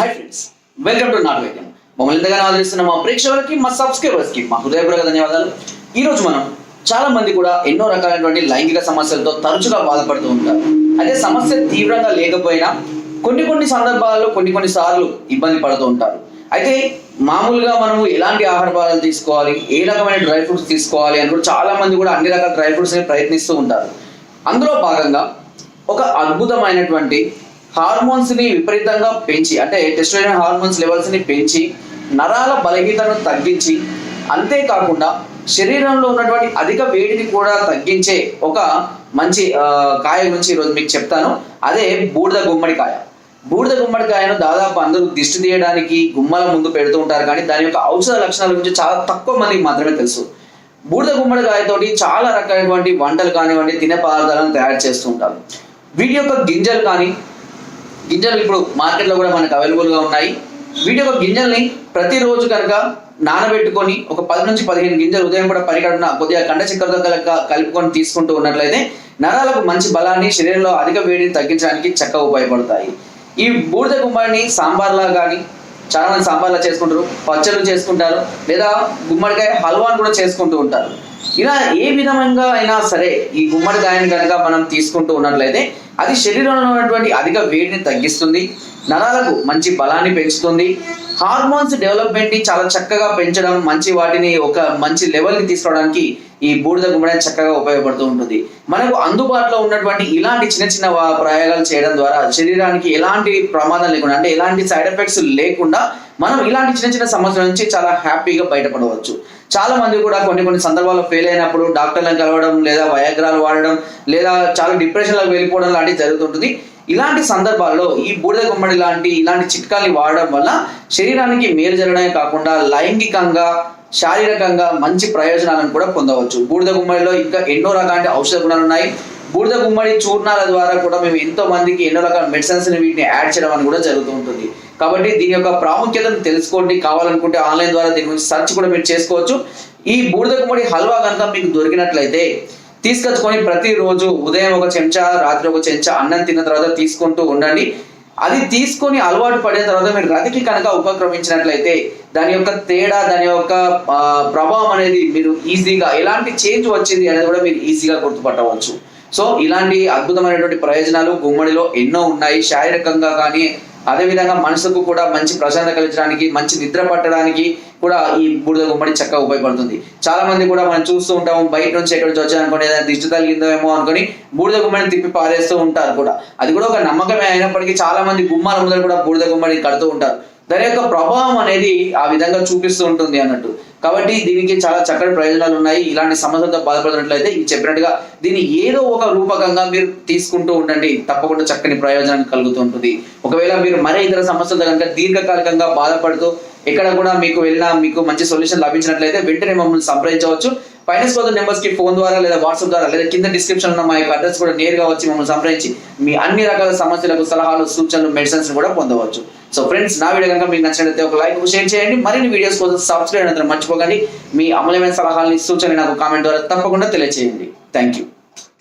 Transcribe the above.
High friends welcome to నాట్ వైద్యం మమ్మల్ని ఎంతగానో ఆదరిస్తున్న మా ప్రేక్షకులకి మా సబ్స్క్రైబర్స్కి మా హృదయపూర్వక ధన్యవాదాలు. ఈరోజు మనం చాలా మంది కూడా ఎన్నో రకాలైనటువంటి లైంగిక సమస్యలతో తరచుగా బాధపడుతూ ఉంటారు. అయితే సమస్య తీవ్రంగా లేకపోయినా కొన్ని కొన్ని సందర్భాల్లో కొన్ని కొన్ని సార్లు ఇబ్బంది పడుతూ ఉంటారు. అయితే మామూలుగా మనము ఎలాంటి ఆహార పదార్థాలు తీసుకోవాలి ఏ రకమైన డ్రై ఫ్రూట్స్ తీసుకోవాలి అని కూడా చాలా మంది కూడా అన్ని రకాల డ్రై ఫ్రూట్స్ ప్రయత్నిస్తూ ఉంటారు. అందులో భాగంగా ఒక అద్భుతమైనటువంటి హార్మోన్స్ని విపరీతంగా పెంచి అంటే టెస్టోజన్ హార్మోన్స్ లెవెల్స్ని పెంచి నరాల బలహీనతను తగ్గించి అంతేకాకుండా శరీరంలో ఉన్నటువంటి అధిక వేడిని కూడా తగ్గించే ఒక మంచి కాయ గురించి ఈరోజు మీకు చెప్తాను. అదే బూడిద గుమ్మడికాయ. బూడిద గుమ్మడికాయను దాదాపు అందరూ దిష్టి తీయడానికి గుమ్మల ముందు పెడుతూ ఉంటారు కానీ దాని యొక్క ఔషధ లక్షణాల గురించి చాలా తక్కువ మందికి మాత్రమే తెలుసు. బూడిద గుమ్మడికాయతోటి చాలా రకాలైనటువంటి వంటలు కానివ్వండి తినే పదార్థాలను తయారు చేస్తూ ఉంటారు. వీటి యొక్క గింజలు కానీ గింజలు ఇప్పుడు మార్కెట్లో కూడా మనకు అవైలబుల్గా ఉన్నాయి. వీటి యొక్క గింజల్ని ప్రతిరోజు కనుక నానబెట్టుకొని ఒక పది నుంచి పదిహేను గింజలు ఉదయం కూడా పరిగణన కొద్దిగా కండ చక్కెరతో కనుక కలుపుకొని తీసుకుంటూ ఉన్నట్లయితే నరాలకు మంచి బలాన్ని శరీరంలో అధిక వేడిని తగ్గించడానికి చక్కగా ఉపయోగపడతాయి. ఈ బూడిద గుమ్మడిని సాంబార్లా కానీ చాలా మంది సాంబార్లా చేసుకుంటారు పచ్చళ్ళు చేసుకుంటారు లేదా గుమ్మడికాయ హల్వాని కూడా చేసుకుంటూ ఉంటారు. ఇలా ఏ విధంగా అయినా సరే ఈ గుమ్మడికాయని కనుక మనం తీసుకుంటూ ఉన్నట్లయితే అది శరీరంలో ఉన్నటువంటి అధిక వేడిని తగ్గిస్తుంది నరాలకు మంచి బలాన్ని పెంచుతుంది. హార్మోన్స్ డెవలప్మెంట్ని చాలా చక్కగా పెంచడం మంచి వాటిని ఒక మంచి లెవెల్కి తీసుకోవడానికి ఈ బూడిద గుమ్మడి చక్కగా ఉపయోగపడుతూ ఉంటుంది. మనకు అందుబాటులో ఉన్నటువంటి ఇలాంటి చిన్న చిన్న ప్రయోగాలు చేయడం ద్వారా శరీరానికి ఎలాంటి ప్రమాదం లేకుండా అంటే ఎలాంటి సైడ్ ఎఫెక్ట్స్ లేకుండా మనం ఇలాంటి చిన్న చిన్న సమస్యల నుంచి చాలా హ్యాపీగా బయటపడవచ్చు. చాలా మంది కూడా కొన్ని కొన్ని సందర్భాల్లో ఫెయిల్ అయినప్పుడు డాక్టర్లను కలవడం లేదా వయాగ్రాలు వాడడం లేదా చాలా డిప్రెషన్లకు వెళ్ళిపోవడం లాంటివి జరుగుతుంటుంది. ఇలాంటి సందర్భాల్లో ఈ బూడిద గుమ్మడి లాంటి ఇలాంటి చిట్కాల్ని వాడడం వల్ల శరీరానికి మేలు జరగడమే కాకుండా లైంగికంగా శారీరకంగా మంచి ప్రయోజనాలను కూడా పొందవచ్చు. బూడిద గుమ్మడిలో ఇంకా ఎన్నో రకాల ఔషధ గుణాలు ఉన్నాయి. బూడిద గుమ్మడి చూర్ణాల ద్వారా కూడా మేము ఎంతో మందికి ఎన్నో రకాల మెడిసిన్స్ వీటిని యాడ్ చేయడం అని కూడా జరుగుతూ ఉంటుంది. కాబట్టి దీని యొక్క ప్రాముఖ్యతను తెలుసుకోండి కావాలనుకుంటే ఆన్లైన్ ద్వారా దీని గురించి సెర్చ్ కూడా మీరు చేసుకోవచ్చు. ఈ బూడిద గుమ్మడి హల్వా కనుక మీకు దొరికినట్లయితే తీసుకొచ్చుకొని ప్రతిరోజు ఉదయం ఒక చెంచా రాత్రి ఒక చెంచా అన్నం తిన్న తర్వాత తీసుకుంటూ ఉండండి. అది తీసుకొని అలవాటు పడిన తర్వాత మీరు రతికి కనుక ఉపక్రమించినట్లయితే దాని యొక్క తేడా దాని యొక్క ప్రభావం అనేది మీరు ఈజీగా ఎలాంటి చేంజ్ వచ్చింది అనేది కూడా మీరు ఈజీగా గుర్తుపట్టవచ్చు. సో ఇలాంటి అద్భుతమైనటువంటి ప్రయోజనాలు గుమ్మడిలో ఎన్నో ఉన్నాయి. శారీరకంగా కానీ అదే విధంగా మనసుకు కూడా మంచి ప్రశాంతత కలిగించడానికి మంచి నిద్ర పట్టడానికి కూడా ఈ బూడిద గుమ్మడి చక్కగా ఉపయోగపడుతుంది. చాలా మంది కూడా మనం చూస్తూ ఉంటాము బయట నుంచి ఎక్కడ వచ్చాయి అనుకోని ఏదైనా దిష్టి తగిలిందో ఏమో అనుకొని బూడిద గుమ్మడిని తిప్పి పారేస్తూ ఉంటారు కూడా. అది కూడా ఒక నమ్మకమే అయినప్పటికీ చాలా మంది గుమ్మాల ముందర కూడా బూడిద గుమ్మడి కడుతూ ఉంటారు. దాని యొక్క ప్రభావం అనేది ఆ విధంగా చూపిస్తూ ఉంటుంది అన్నట్టు. కాబట్టి దీనికి చాలా చక్కటి ప్రయోజనాలు ఉన్నాయి. ఇలాంటి సమస్యలతో బాధపడినట్లయితే ఇది చెప్పినట్టుగా దీన్ని ఏదో ఒక రూపకంగా మీరు తీసుకుంటూ ఉండండి. తప్పకుండా చక్కని ప్రయోజనం కలుగుతూ ఉంటుంది. ఒకవేళ మీరు మరే ఇతర సమస్యలతో కనుక దీర్ఘకాలికంగా బాధపడుతూ ఎక్కడ కూడా మీకు వెళ్ళినా మీకు మంచి సొల్యూషన్ లభించినట్లయితే వెంటనే మమ్మల్ని సంప్రదించవచ్చు. ఫైనాన్స్ స్కోదర్ నెంబర్స్కి ఫోన్ ద్వారా లేదా వాట్సాప్ ద్వారా లేదా కింద డిస్క్రిప్షన్ ఉన్న మా యొక్క అడ్రస్ కూడా నేరుగా వచ్చి మమ్మల్ని సంప్రదించి మీ అన్ని రకాల సమస్యలకు సలహాలు సూచనలు మెడిసిన్స్ కూడా పొందవచ్చు. సో ఫ్రెండ్స్ నా వీడియో కనుక మీకు నచ్చినట్లయితే ఒక లైక్ షేర్ చేయండి. మరిన్ని వీడియోస్ కోసం సబ్స్క్రైబ్ అయినంత మర్చిపోకండి. మీ అమూల్యమైన సలహాలని సూచనలు నాకు కామెంట్ ద్వారా తప్పకుండా తెలియజేయండి థ్యాంక్ యూ